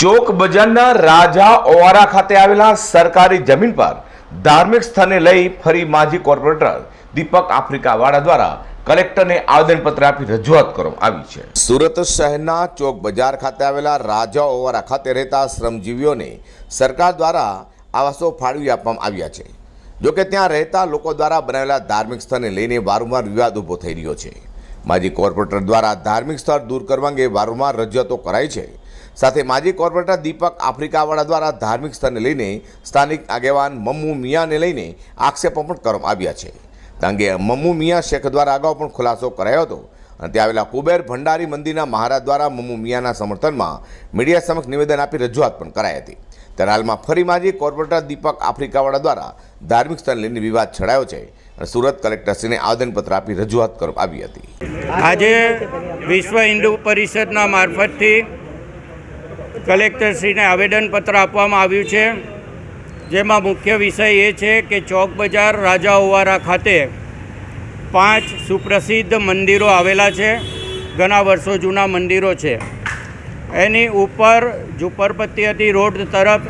ચોક બજારના રાજા ઓવારા ખાતે આવેલા સરકારી જમીન પર ધાર્મિક સ્થળને લઈ ફરી માજી કોર્પોરેટર દીપક આફ્રિકાવાળા દ્વારા કલેક્ટરને આવેદનપત્ર આપી રજૂઆત કરવામાં આવી છે. સુરત શહેરના ચોક બજાર ખાતે આવેલા રાજા ઓવારા ખાતે રહેતા શ્રમજીવીઓને સરકાર દ્વારા આવાસો ફાળવી આપવામાં આવ્યા છે. જોકે ત્યાં રહેતા લોકો દ્વારા બનાવેલા ધાર્મિક સ્થળને લઈને વારંવાર વિવાદ ઊભો થઈ રહ્યો છે. માજી કોર્પોરેટર દ્વારા ધાર્મિક સ્થળ દૂર કરવા અંગે વારંવાર રજૂઆતો કરાઈ છે. સાથે માજી કોર્પોરેટર દીપક આફ્રિકાવાળા દ્વારા ધાર્મિક સ્થળને લઈને સ્થાનિક આગેવાન મમ્મુ મિયાને લઈને આક્ષેપો પણ કરવામાં આવ્યા છે. કારણ અંગે મમ્મુ મિયા શેખ દ્વારા અગાઉ પણ ખુલાસો કરાયો હતો અને ત્યાં આવેલા કુબેર ભંડારી મંદિરના મહારાજ દ્વારા મમ્મુ મિયાના સમર્થનમાં મીડિયા સમક્ષ નિવેદન આપી રજૂઆત પણ કરાઈ હતી. ત્યારે હાલમાં ફરી માજી કોર્પોરેટર દીપક આફ્રિકાવાળા દ્વારા ધાર્મિક સ્થળ લઈને વિવાદ છડાયો છે અને સુરત કલેક્ટરશ્રીને આવેદનપત્ર આપી રજૂઆત કરવામાં આવી હતી. આજે વિશ્વ હિન્દુ પરિષદના મારફતથી કલેક્ટરશ્રીને આવેદનપત્ર આપવામાં આવ્યું છે, જેમાં મુખ્ય વિષય એ છે કે ચોક બજાર રાજા ઓવારા ખાતે પાંચ સુપ્રસિદ્ધ મંદિરો આવેલા છે, ઘણા વર્ષો જૂના મંદિરો છે. એની ઉપર ઝુંપડપટ્ટી રોડ તરફ.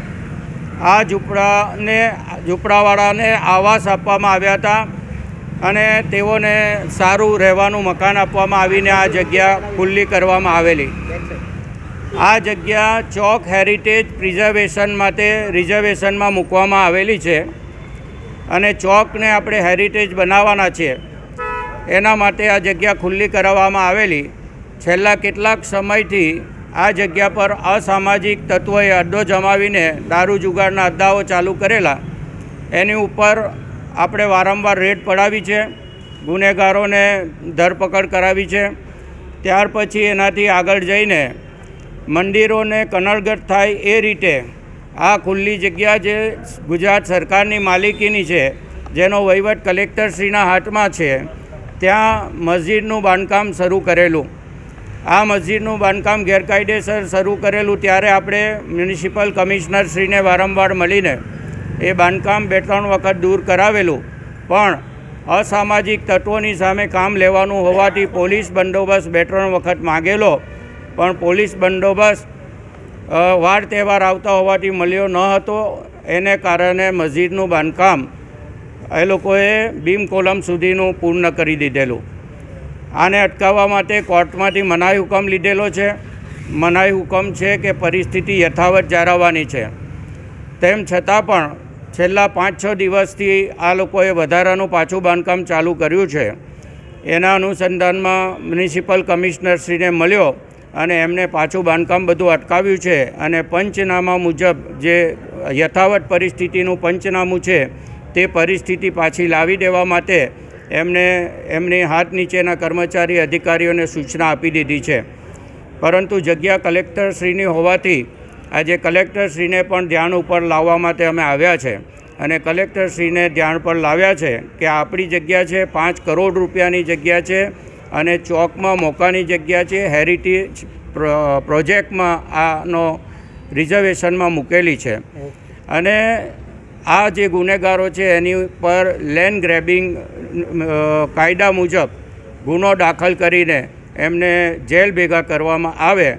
આ ઝૂંપડાને, ઝૂંપડાવાળાને આવાસ આપવામાં આવ્યા હતા અને તેઓને સારું રહેવાનું મકાન આપવામાં આવીને આ જગ્યા ખુલ્લી કરવામાં આવેલી. આ જગ્યા ચોક હેરિટેજ પ્રિઝર્વેશન માટે રિઝર્વેશનમાં મૂકવામાં આવેલી છે અને ચોકને આપણે હેરિટેજ બનાવવાના છીએ એના માટે આ જગ્યા ખુલ્લી કરાવવામાં આવેલી. છેલ્લા કેટલાક સમયથી આ જગ્યા પર અસામાજિક તત્વોએ અડ્ડો જમાવીને દારૂ જુગારના અડ્ડાઓ ચાલુ કરેલા. એની ઉપર આપણે વારંવાર રેડ પડાવી છે, ગુનેગારોને ધરપકડ કરાવી છે. ત્યાર પછી એનાથી આગળ જઈને મંદિરોને કનળગત થાય એ રીતે આ ખુલ્લી જગ્યા જે ગુજરાત સરકારની માલિકીની છે, જેનો વહીવટ કલેક્ટરશ્રીના હાથમાં છે, ત્યાં મસ્જિદનું બાંધકામ શરૂ કરેલું. આ મસ્જિદનું બાંધકામ ગેરકાયદેસર શરૂ કરેલું ત્યારે આપણે મ્યુનિસિપલ કમિશનરશ્રીને વારંવાર મળીને એ બાંધકામ બે ત્રણ વખત દૂર કરાવેલું. પણ અસામાજિક તત્વોની સામે કામ લેવાનું હોવાથી પોલીસ બંદોબસ્ત બે ત્રણ વખત માગેલો. પણ પોલીસ બંદોબસ્ત વાર તહેવાર આવતા હોવાથી મળ્યો ન હતો. એને કારણે મસ્જિદનું બાંધકામ એ લોકોએ બીમ કોલમ સુધીનું પૂર્ણ કરી દીધેલું. આને અટકાવવા માટે કોર્ટમાંથી મનાઈ હુકમ લીધેલો છે. મનાઈ હુકમ છે કે પરિસ્થિતિ યથાવત જાળવવાની છે. તેમ છતાં પણ છેલ્લા પાંચ છ દિવસથી આ લોકોએ વધારાનું પાછું બાંધકામ ચાલુ કર્યું છે. એના અનુસંધાનમાં મ્યુનિસિપલ કમિશનરશ્રીને મળ્યો અને એમને પાછું બાંધકામ બધું અટકાવ્યું છે. અને પંચનામા મુજબ જે યથાવત પરિસ્થિતિનું પંચનામું છે, તે પરિસ્થિતિ પાછી લાવી દેવા માટે એમને એમની હાથ નીચેના કર્મચારી અધિકારીઓને સૂચના આપી દીધી છે. પરંતુ જગ્યા કલેક્ટરશ્રીની હોવાથી આજે કલેક્ટરશ્રીને પણ ધ્યાન ઉપર લાવવા માટે અમે આવ્યા છે. અને કલેક્ટરશ્રીને ધ્યાન પર લાવ્યા છે કે આપણી જગ્યા છે, પાંચ કરોડ રૂપિયાની જગ્યા છે અને ચોકમાં મોકાની જગ્યા છે હેરિટેજ પ્રોજેક્ટમાં આનો રિઝર્વેશનમાં મૂકેલી છે. અને આ જે ગુનેગારો છે, એની ઉપર લેન્ડ ગ્રેબિંગ કાયદા મુજબ ગુનો દાખલ કરીને એમને જેલ ભેગા કરવામાં આવે,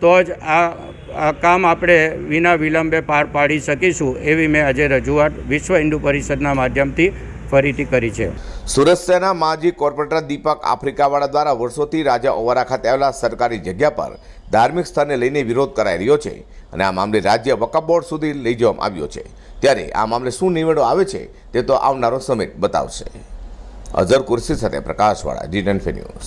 તો જ આ કામ આપણે વિના વિલંબે પાર પાડી શકીશું, એવી મેં આજે રજૂઆત વિશ્વ હિન્દુ પરિષદના માધ્યમથી ફરીથી કરી છે. સુરત શહેરના માજી કોર્પોરેટર દીપક આફ્રિકાવાળા દ્વારા વર્ષોથી રાજા ઓવારા ખાતે આવેલા સરકારી જગ્યા પર ધાર્મિક સ્થળને લઈને વિરોધ કરાઈ રહ્યો છે અને આ મામલે રાજ્ય વકફ બોર્ડ સુધી લઈ જવામાં આવ્યો છે. ત્યારે આ મામલે શું નિવેડો આવે છે તે તો આવનારો સમય બતાવશે. અઝર કુર્સી સાથે પ્રકાશવાળા જી ટેન ન્યૂઝ.